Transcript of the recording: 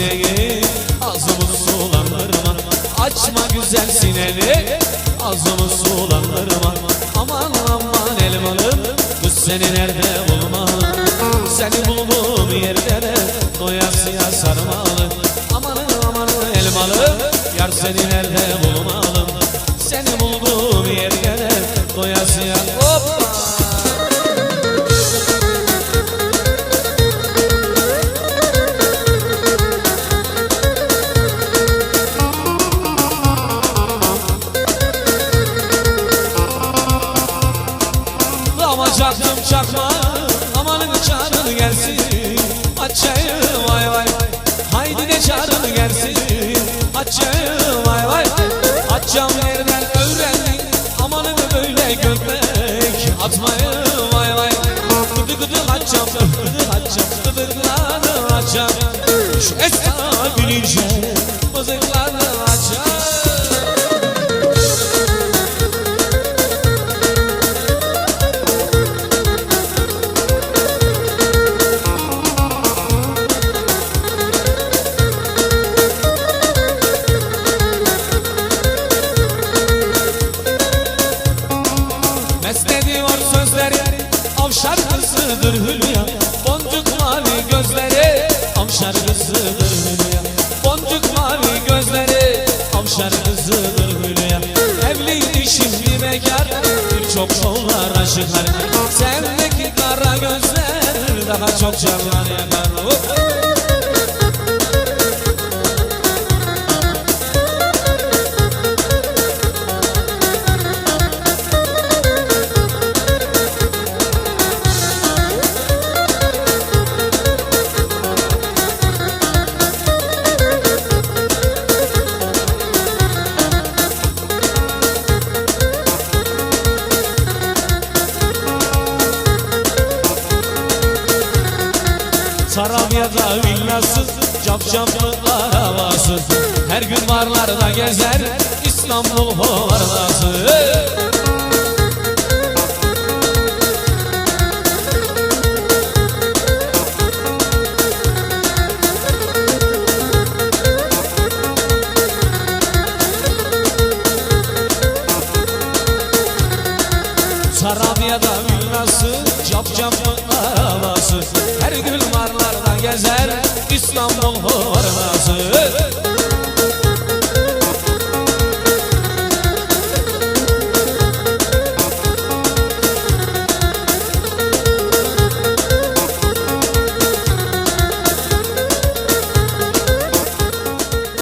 sineği Ağzımı sulandırma Açma güzel sineni Ağzımı sulandırma Aman aman elmalım Bu seni nerede bulmalı Seni bulduğum yerde de Doyasıya sarmalı Aman aman elmalı Yar seni nerede bulmalı Seni bulduğum yerde de Doyasıya Hoppa Damacaktım çakma Amanın çağrını gelsin. Açayı vay vay. Haydi de çağrını gelsin. Açayı vay vay. Açacağım nereden öğrendin Amanın böyle göbek Atmayı vay vay. Gıdı gıdı açacağım Gıdı açacağım Gıdı gıdı açacağım Şu esna kızıdır Hülya Boncuk mavi gözleri Avşar kızıdır Hülya. Boncuk mavi gözleri Avşar kızıdır Hülya. Evliydi şimdi bekar Birçok şovlar aşıklar. Sendeki kara gözler Daha çok canlar yakar Sarabya'da villası Capcamlı arabası Her gün barlarda gezer İstanbul hovardası Sarabya'da villası Capcamlı arabası İstanbul hovardası